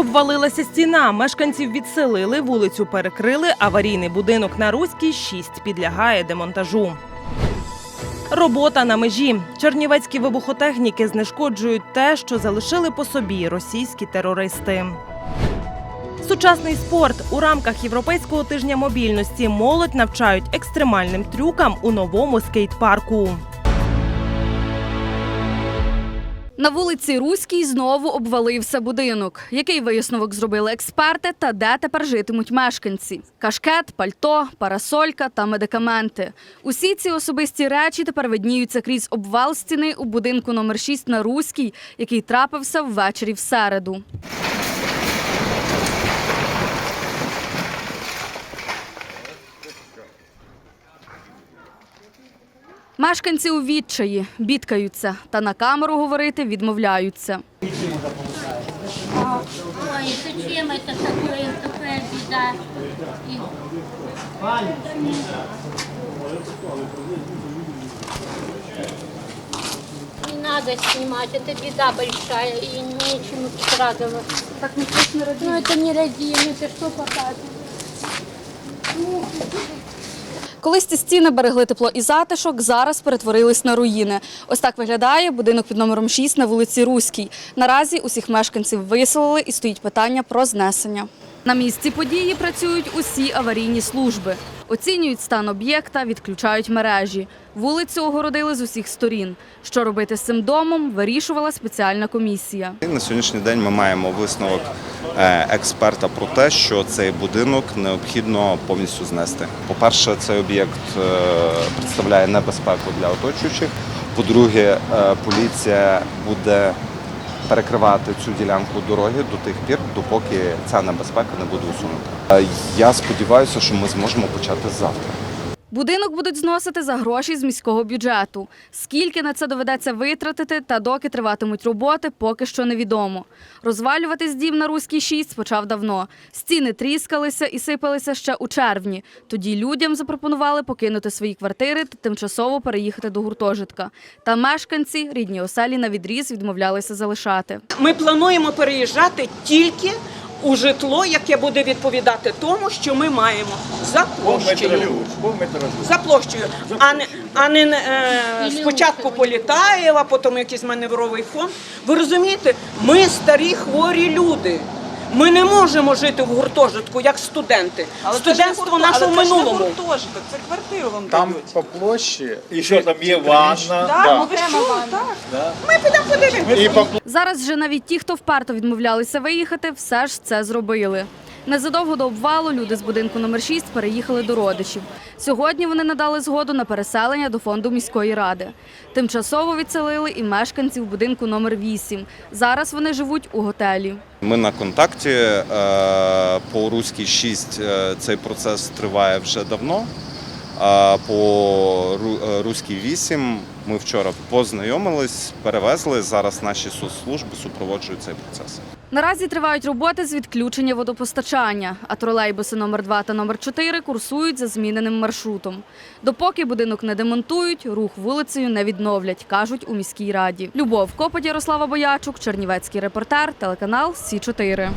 Обвалилася стіна. Мешканців відселили, вулицю перекрили. Аварійний будинок на Руській 6 підлягає демонтажу. Робота на межі. Чернівецькі вибухотехніки знешкоджують те, що залишили по собі російські терористи. Сучасний спорт у рамках Європейського тижня мобільності молодь навчають екстремальним трюкам у новому скейт-парку. На вулиці Руській знову обвалився будинок. Який висновок зробили експерти та де тепер житимуть мешканці? Кашкет, пальто, парасолька та медикаменти. Усі ці особисті речі тепер видніються крізь обвал стіни у будинку номер 6 на Руській, який трапився ввечері в середу. Мешканці у відчаї бідкаються та на камеру говорити відмовляються. Ой, зачем это такое, такая беда? И- Не надо снимать, это беда большая, и нечему тут радоваться. Так не Ну это не родим, это что показывает? Колись ці стіни берегли тепло і затишок, зараз перетворились на руїни. Ось так виглядає будинок під номером 6 на вулиці Руській. Наразі усіх мешканців виселили і стоїть питання про знесення. На місці події працюють усі аварійні служби. Оцінюють стан об'єкта, відключають мережі. Вулицю огородили з усіх сторін. Що робити з цим домом, вирішувала спеціальна комісія. На сьогоднішній день ми маємо висновок е, експерта про те, що цей будинок необхідно повністю знести. По-перше, цей об'єкт е, представляє небезпеку для оточуючих. По-друге, е, поліція буде перекривати цю ділянку дороги до тих пір, допоки ця небезпека не буде усунута. Е, Я сподіваюся, що ми зможемо почати завтра. Будинок будуть зносити за гроші з міського бюджету. Скільки на це доведеться витратити та доки триватимуть роботи, поки що невідомо. Розвалюватись дім на Руській 6 почав давно. Стіни тріскалися і сипалися ще у червні. Тоді людям запропонували покинути свої квартири та тимчасово переїхати до гуртожитка. Та мешканці рідні оселі на відріз відмовлялися залишати. Ми плануємо переїжджати тільки у житло, яке буде відповідати тому, що ми маємо за площею. За площею, а не, а не е, спочатку Політаєва, потім якийсь маневровий фонд. Ви розумієте, ми старі хворі люди. Ми не можемо жити в гуртожитку як студенти. Але Студентство наше в минулому. Це квартиру вам Там по площі І що там є ванна? Так, ви що? Так. Ми підемо подивимося. і по Зараз же навіть ті, хто вперто відмовлялися виїхати, все ж це зробили. Незадовго до обвалу люди з будинку номер 6 переїхали до родичів. Сьогодні вони надали згоду на переселення до фонду міської ради. Тимчасово відселили і мешканців будинку номер 8. Зараз вони живуть у готелі. Ми на контакті е, по Руській 6 е, цей процес триває вже давно. А по е, Руській 8 ми вчора познайомились, перевезли. Зараз наші соцслужби супроводжують цей процес. Наразі тривають роботи з відключення водопостачання, а тролейбуси номер 2 та номер 4 курсують за зміненим маршрутом. Допоки будинок не демонтують, рух вулицею не відновлять, кажуть у міській раді. Любов Копоть, Ярослава Боячук, Чернівецький репортер, телеканал Сі 4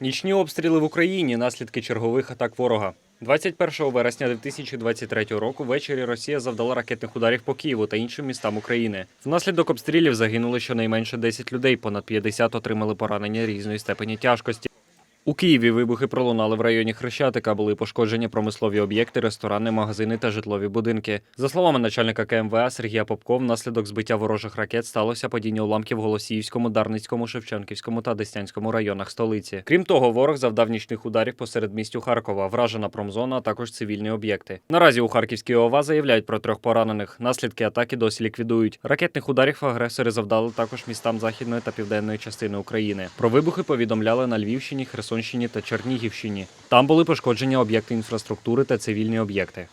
Нічні обстріли в Україні наслідки чергових атак ворога. 21 вересня 2023 року ввечері Росія завдала ракетних ударів по Києву та іншим містам України. Внаслідок обстрілів загинули щонайменше 10 людей, понад 50 отримали поранення різної степені тяжкості. У Києві вибухи пролунали в районі Хрещатика. Були пошкоджені промислові об'єкти, ресторани, магазини та житлові будинки. За словами начальника КМВА Сергія Попко, внаслідок збиття ворожих ракет сталося падіння уламків в Голосіївському, Дарницькому, Шевченківському та Деснянському районах столиці. Крім того, ворог завдав нічних ударів посеред містю Харкова, вражена промзона, а також цивільні об'єкти. Наразі у Харківській ОВА заявляють про трьох поранених. Наслідки атаки досі ліквідують. Ракетних ударів агресори завдали також містам західної та південної частини України. Про вибухи повідомляли на Львівщині, Херсонщині та Чернігівщині. Там були пошкоджені об'єкти інфраструктури та цивільні об'єкти.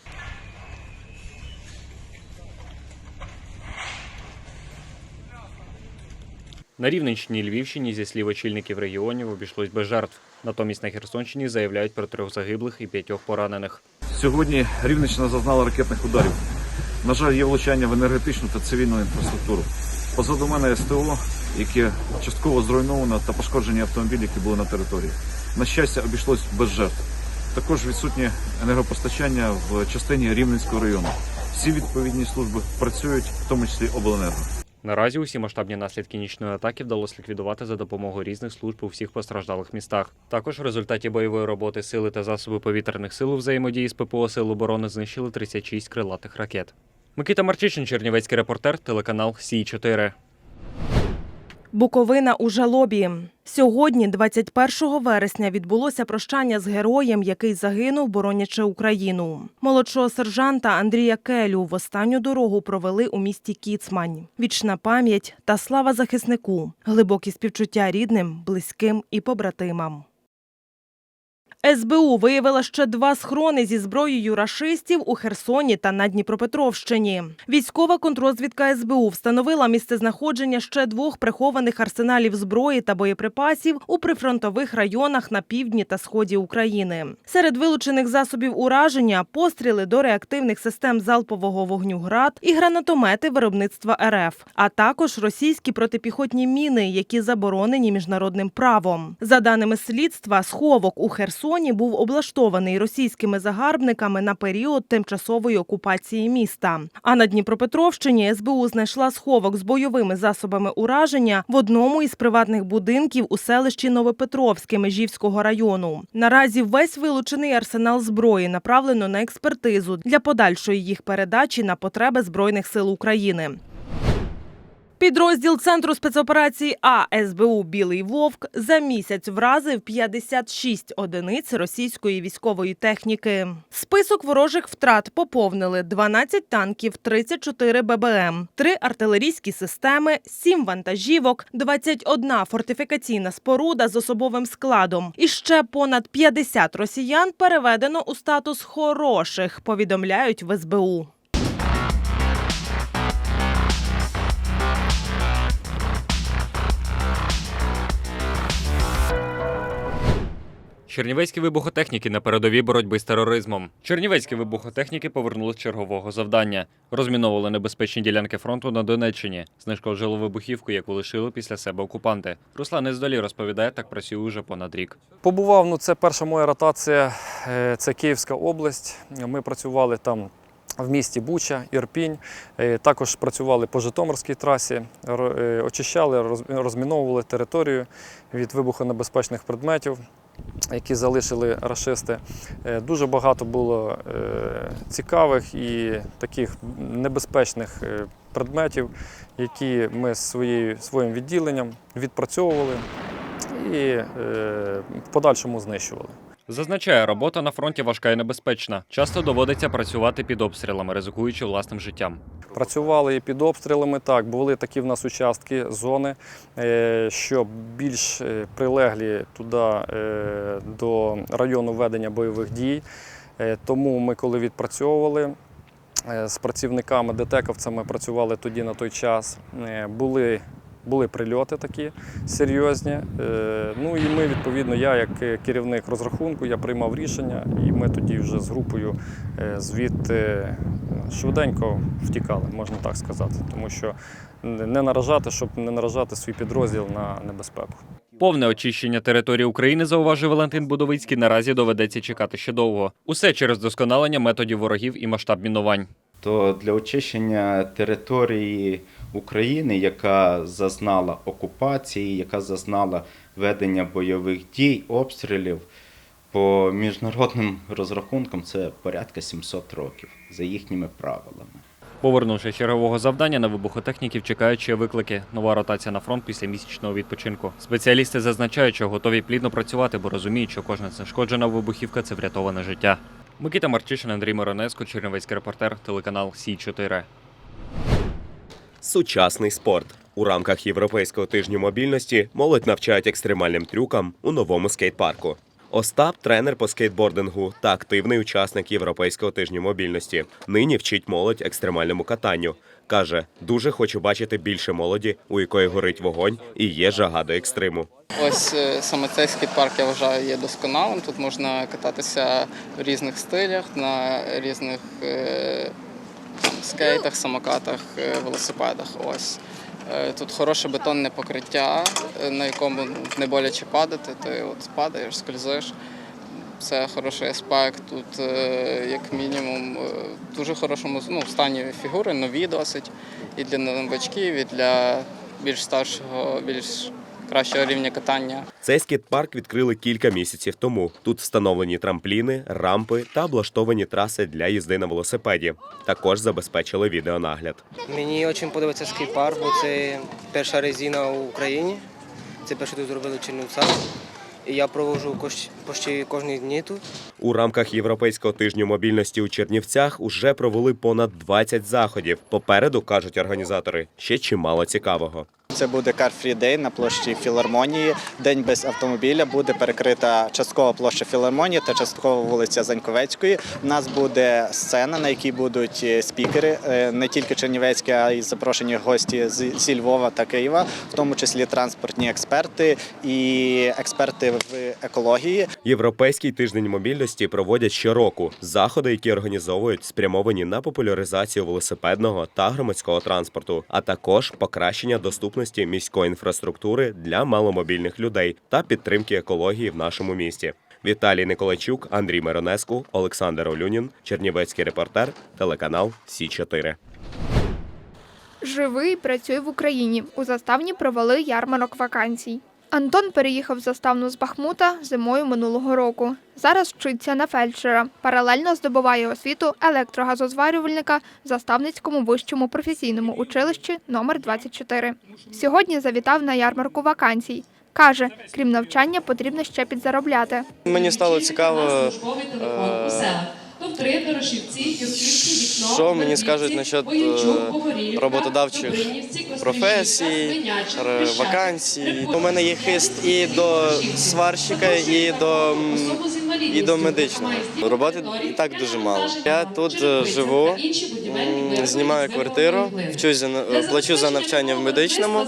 На Рівненщині і Львівщині, зі слів очільників регіонів, обійшлось без жертв. Натомість на Херсонщині заявляють про трьох загиблих і п'ятьох поранених. Сьогодні Рівненщина зазнала ракетних ударів. На жаль, є влучання в енергетичну та цивільну інфраструктуру. Позаду мене СТО яке частково зруйновано та пошкоджені автомобілі, які були на території. На щастя, обійшлось без жертв. Також відсутнє енергопостачання в частині Рівненського району. Всі відповідні служби працюють, в тому числі обленерго. Наразі усі масштабні наслідки нічної атаки вдалося ліквідувати за допомогою різних служб у всіх постраждалих містах. Також в результаті бойової роботи сили та засоби повітряних сил у взаємодії з ППО Сил оборони знищили 36 крилатих ракет. Микита Марчишин, Чернівецький репортер, телеканал Сі 4 Буковина у жалобі. Сьогодні, 21 вересня, відбулося прощання з героєм, який загинув, боронячи Україну. Молодшого сержанта Андрія Келю в останню дорогу провели у місті Кіцмань. Вічна пам'ять та слава захиснику, глибокі співчуття рідним, близьким і побратимам. СБУ виявила ще два схрони зі зброєю рашистів у Херсоні та на Дніпропетровщині. Військова контрозвідка СБУ встановила місцезнаходження ще двох прихованих арсеналів зброї та боєприпасів у прифронтових районах на півдні та сході України. Серед вилучених засобів ураження постріли до реактивних систем залпового вогню ГРАД і гранатомети виробництва РФ, а також російські протипіхотні міни, які заборонені міжнародним правом. За даними слідства, сховок у Херсоні був облаштований російськими загарбниками на період тимчасової окупації міста. А на Дніпропетровщині СБУ знайшла сховок з бойовими засобами ураження в одному із приватних будинків у селищі Новопетровське Межівського району. Наразі весь вилучений арсенал зброї направлено на експертизу для подальшої їх передачі на потреби збройних сил України. Підрозділ Центру спецоперацій А СБУ Білий Вовк за місяць вразив 56 одиниць російської військової техніки. Список ворожих втрат поповнили 12 танків, 34 ББМ, 3 артилерійські системи, 7 вантажівок, 21 фортифікаційна споруда з особовим складом. І ще понад 50 росіян переведено у статус хороших, повідомляють в СБУ. Чернівецькі вибухотехніки на передовій боротьби з тероризмом. Чернівецькі вибухотехніки повернули з чергового завдання. Розміновували небезпечні ділянки фронту на Донеччині. Знешкоджили вибухівку, яку лишили після себе окупанти. Руслан Ездолі розповідає, так працює уже понад рік. Побував, ну це перша моя ротація, е, це Київська область. Ми працювали там в місті Буча, Ірпінь. Е, Також працювали по Житомирській трасі, е, очищали, розміновували територію від вибухонебезпечних предметів, які залишили рашисти. Е, Дуже багато було е, цікавих і таких небезпечних е, предметів, які ми своєю, своїм відділенням відпрацьовували і в подальшому знищували. Зазначає, робота на фронті важка і небезпечна. Часто доводиться працювати під обстрілами, ризикуючи власним життям. Працювали і під обстрілами. Так, були такі в нас участки, зони, е, що більш е, прилеглі туди е, до району ведення бойових дій. Тому ми, коли відпрацьовували з працівниками детековцями, працювали тоді на той час. Були були прильоти такі серйозні. Е, Ну і ми, відповідно, я як е, керівник розрахунку, я приймав рішення, і ми тоді вже з групою е, звідти швиденько втікали, можна так сказати, тому що не наражати, щоб не наражати свій підрозділ на небезпеку. Повне очищення території України, зауважив Валентин Будовицький, наразі доведеться чекати ще довго. Усе через досконалення методів ворогів і масштаб мінувань. То для очищення території України, яка зазнала окупації, яка зазнала ведення бойових дій, обстрілів, по міжнародним розрахункам це порядка 700 років за їхніми правилами. Повернувши чергового завдання на вибухотехніків, чекають ще виклики. Нова ротація на фронт після місячного відпочинку. Спеціалісти зазначають, що готові плідно працювати, бо розуміють, що кожна знешкоджена вибухівка це врятоване життя. Микита Марчишин, Андрій Моронеско, Чернівецький репортер, телеканал Сі 4 Сучасний спорт у рамках Європейського тижню мобільності молодь навчають екстремальним трюкам у новому скейт-парку. Остап тренер по скейтбордингу та активний учасник Європейського тижню мобільності. Нині вчить молодь екстремальному катанню. Каже, дуже хочу бачити більше молоді, у якої горить вогонь і є жага до екстриму. Ось е, саме цей скейт-парк я вважаю є досконалим. Тут можна кататися в різних стилях, на різних е, там, скейтах, самокатах, е, велосипедах. Ось. Е, Тут хороше бетонне покриття, е, на якому не боляче падати. Ти от падаєш, скользиш. Це хороший аспект. Тут, е, як мінімум, е, в дуже хорошому ну, стані фігури, нові досить. І для новачків, і для більш старшого, більш кращого рівня катання. Цей скейт-парк відкрили кілька місяців тому. Тут встановлені трампліни, рампи та облаштовані траси для їзди на велосипеді. Також забезпечили відеонагляд. Мені дуже подобається скейт-парк, бо це перша резина в Україні. Це перше тут зробили в Чернівцях. І я проводжу почти кожні дні тут. У рамках Європейського тижню мобільності у Чернівцях уже провели понад 20 заходів. Попереду кажуть організатори ще чимало цікавого. Це буде Car Free Day на площі філармонії. День без автомобіля буде перекрита часткова площа філармонії та часткова вулиця Заньковецької. У нас буде сцена, на якій будуть е, спікери, е, не тільки чернівецькі, а й запрошені гості зі Львова та Києва, в тому числі транспортні експерти і експерти в екології. Європейський тиждень мобільності проводять щороку. Заходи, які організовують, спрямовані на популяризацію велосипедного та громадського транспорту, а також покращення доступності міської інфраструктури для маломобільних людей та підтримки екології в нашому місті. Віталій Николайчук, Андрій Миронеску, Олександр Олюнін, Чернівецький репортер, телеканал Сі 4 Живий працює в Україні. У заставні провели ярмарок вакансій. Антон переїхав в заставну з Бахмута зимою минулого року. Зараз вчиться на фельдшера. Паралельно здобуває освіту електрогазозварювальника в Заставницькому вищому професійному училищі номер 24. Сьогодні завітав на ярмарку вакансій. Каже, крім навчання, потрібно ще підзаробляти. Мені стало цікаво, е, що мені скажуть насчет е, роботодавчих професій, вакансій. У мене є хист і до сварщика, і до, і до медичного. Роботи і так дуже мало. Я тут е, живу, знімаю квартиру, вчусь на- плачу за навчання в медичному,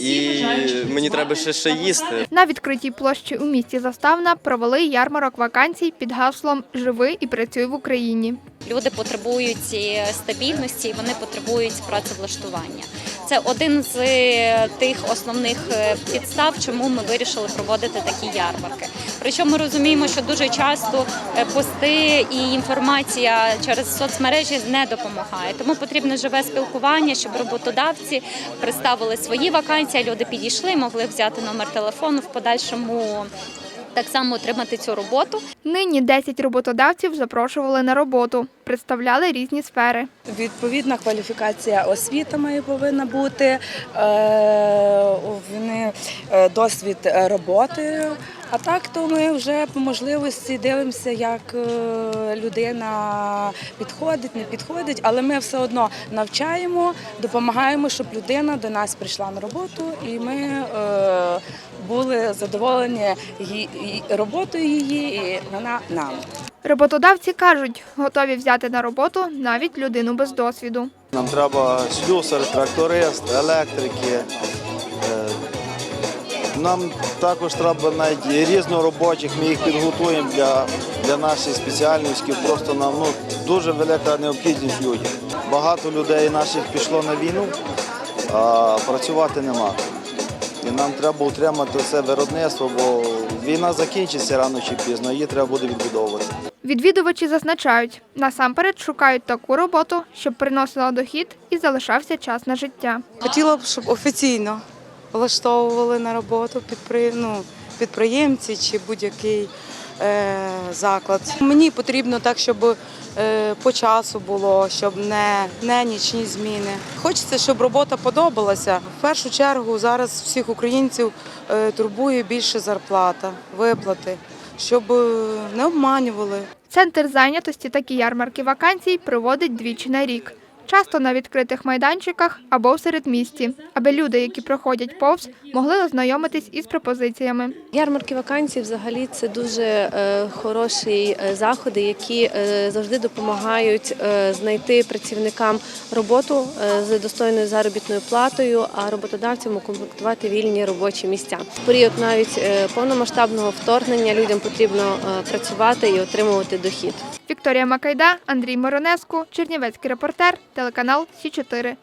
і мені треба ще ще їсти. На відкритій площі у місті Заставна провели ярмарок вакансій під гаслом Живи і працюй в Україні. Люди потребують стабільності, вони потребують працевлаштування. Це один з е, тих основних е, підстав, чому ми вирішили проводити такі ярмарки. Причому ми розуміємо, що дуже часто е, пости і інформація через соцмережі не допомагає. Тому потрібне живе спілкування, щоб роботодавці представили свої вакансії, люди підійшли, могли взяти номер телефону в подальшому. Так само отримати цю роботу. Нині 10 роботодавців запрошували на роботу, представляли різні сфери. Відповідна кваліфікація освіта має повинна бути, е, е, досвід роботи. А так то ми вже по можливості дивимося, як е, людина підходить, не підходить, але ми все одно навчаємо, допомагаємо, щоб людина до нас прийшла на роботу, і ми е, були задоволені її- роботою її, і вона нам. Роботодавці кажуть, готові взяти на роботу навіть людину без досвіду. Нам треба слюсар, тракторист, електрики. Нам також треба навіть різноробочих, ми їх підготуємо для, для нашої спеціальності. Просто нам ну, дуже велика необхідність людям. Багато людей наших пішло на війну, а працювати нема. І нам треба утримати це виробництво, бо війна закінчиться рано чи пізно, її треба буде відбудовувати. Відвідувачі зазначають, насамперед шукають таку роботу, щоб приносила дохід і залишався час на життя. Хотіла б, щоб офіційно влаштовували на роботу підпри... ну, підприємці чи будь-який е, заклад. Мені потрібно так, щоб е, по часу було, щоб не, не нічні зміни. Хочеться, щоб робота подобалася. В першу чергу зараз всіх українців е, турбує більше зарплата, виплати, щоб е, не обманювали. Центр зайнятості такі ярмарки вакансій проводить двічі на рік. Часто на відкритих майданчиках або в середмісті, аби люди, які проходять повз, могли ознайомитись із пропозиціями. Ярмарки вакансій взагалі це дуже е, хороші е, заходи, які е, завжди допомагають знайти працівникам роботу з достойною заробітною платою, а роботодавцям укомплектувати вільні робочі місця. В період навіть повномасштабного вторгнення людям потрібно працювати і отримувати дохід. Вікторія Макайда, Андрій Моронеску, Чернівецький репортер, телеканал Сі 4